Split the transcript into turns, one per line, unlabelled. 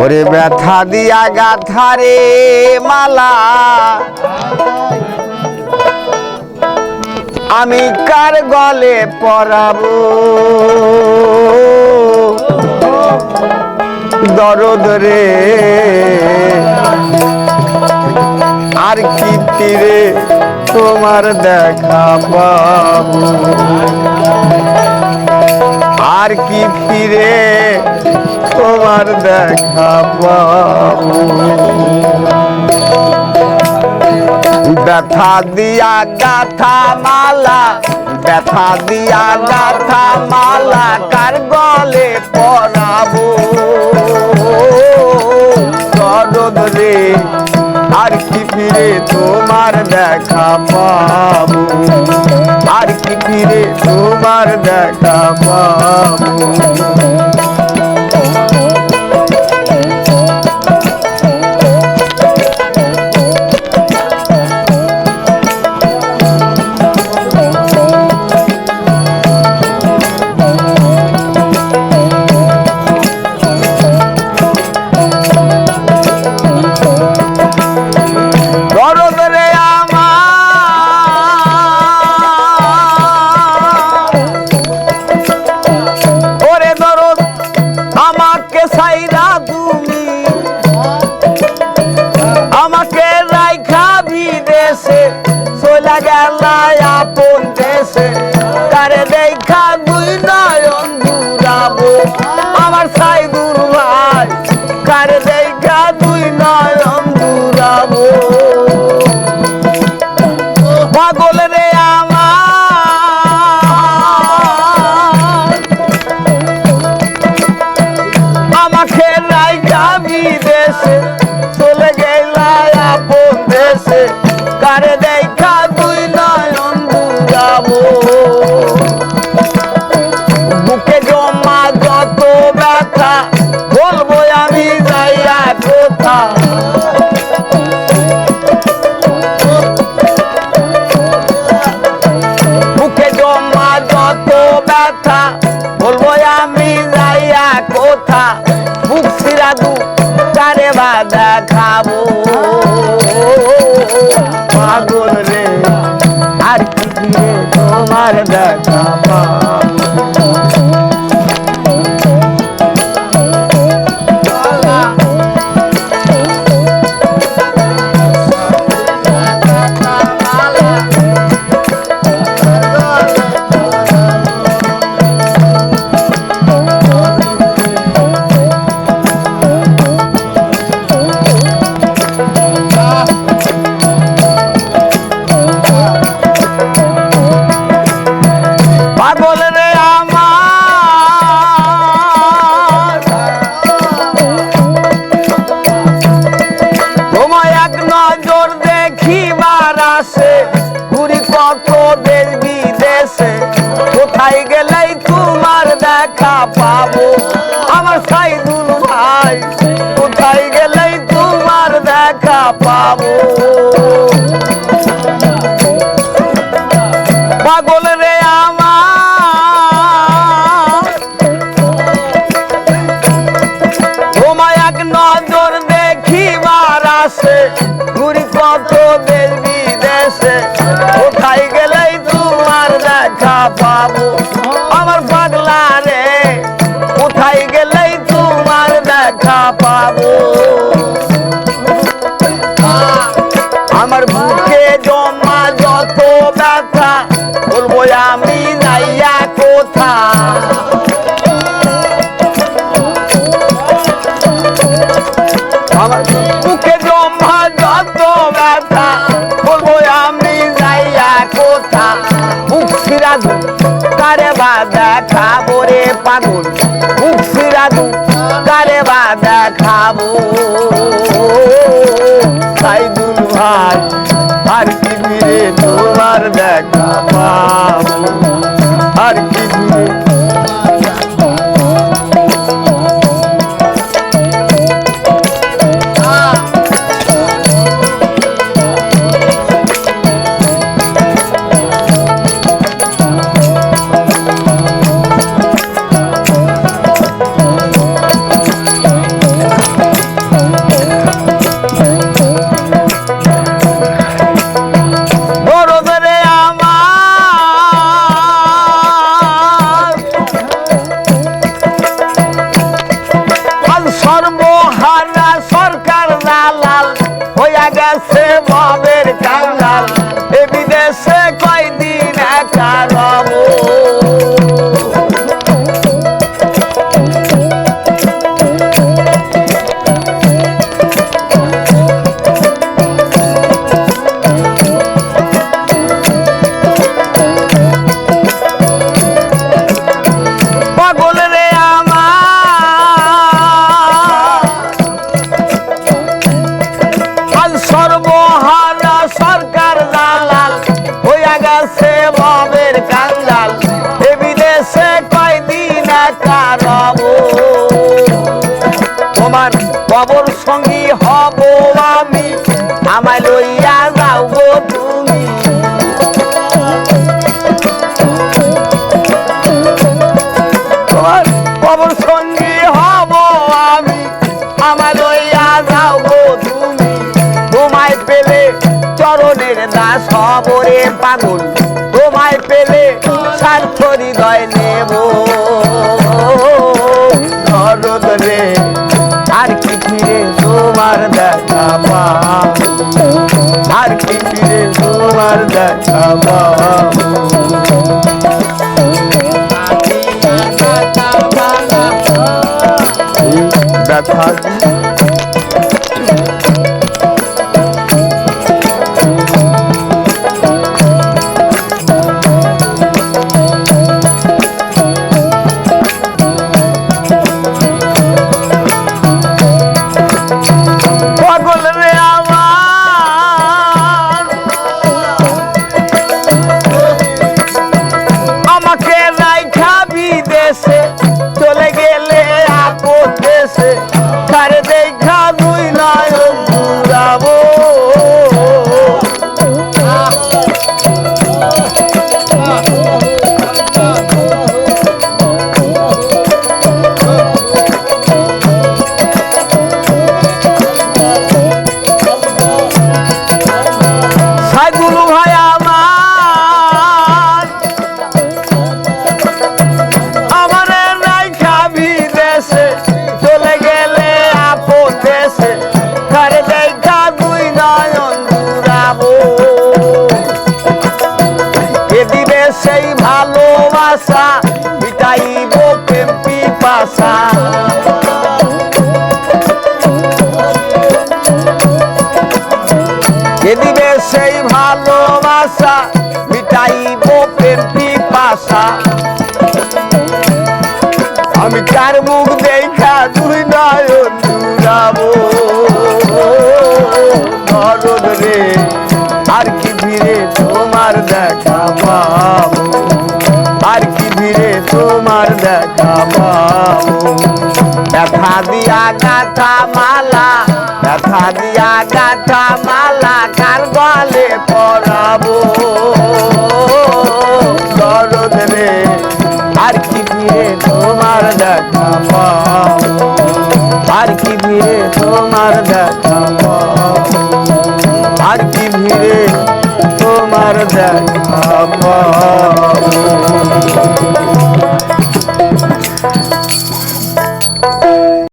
ওরে ব্যথা দিয়া গাথারে মালা। আমি কার গলে পরাবো? দরদ রে। আর কি তীরে তোমার দেখা পাবো। আর কি ফিরে তোমার দেখা পাবো। ব্যথা দিয়া গাথা মালা, ব্যথা দিয়া গাথা মালা কার গলে পরাবো? রে, আর কি ফিরে তোমার দেখা পাবো? আর কি ফিরে তোমার দেখা পাবো? আমাকে নাই যাবি দেশে চলে গেলাই আপন দেশে। কারে দেখা দুই বাদা খাব পাগল রে আর কি তোমার দেখা কত দেশ বিদেশে। কোথায় গেলেই তোমার দেখা পাবো? আমার সাইদুল ভাই, কোথায় গেলেই তোমার দেখা পাবো? পাগল রে আমার। তোমায় এক নজর দেখিবার আসে ঘুরি কত দেশ কারে বাদা খাব রে পাগল। মুখ ফিরাদু গারে বাদা খাব। সাইদুল ভাই, আর কি তোমার দেখা পাবো। আর আমায় লইয়া যাও গো তুমি। কবর সঙ্গী হব আমি যাও গো পেলে চরণের দাস হবরে পাগল। তোমায় পেলে স্বার্থ হৃদয় নেব। তোমার দেখা পাবো সেই ভালোবাসা মিটাইব প্রেম পিপাসা। এ দিবে সেই ভালোবাসা মিটাইব প্রেম পিপাসা। তোমার দেখা পাবো ব্যথা দিয়া গাথা মালা ব্যথা দিয়া গাথা মালা, কার গলে পরাবো? দরদ রে, আর কি ভিড়ে তোমার দেখা আর কি ভিড়ে তোমার দেখা আর কি ভিড়ে তোমার দেখা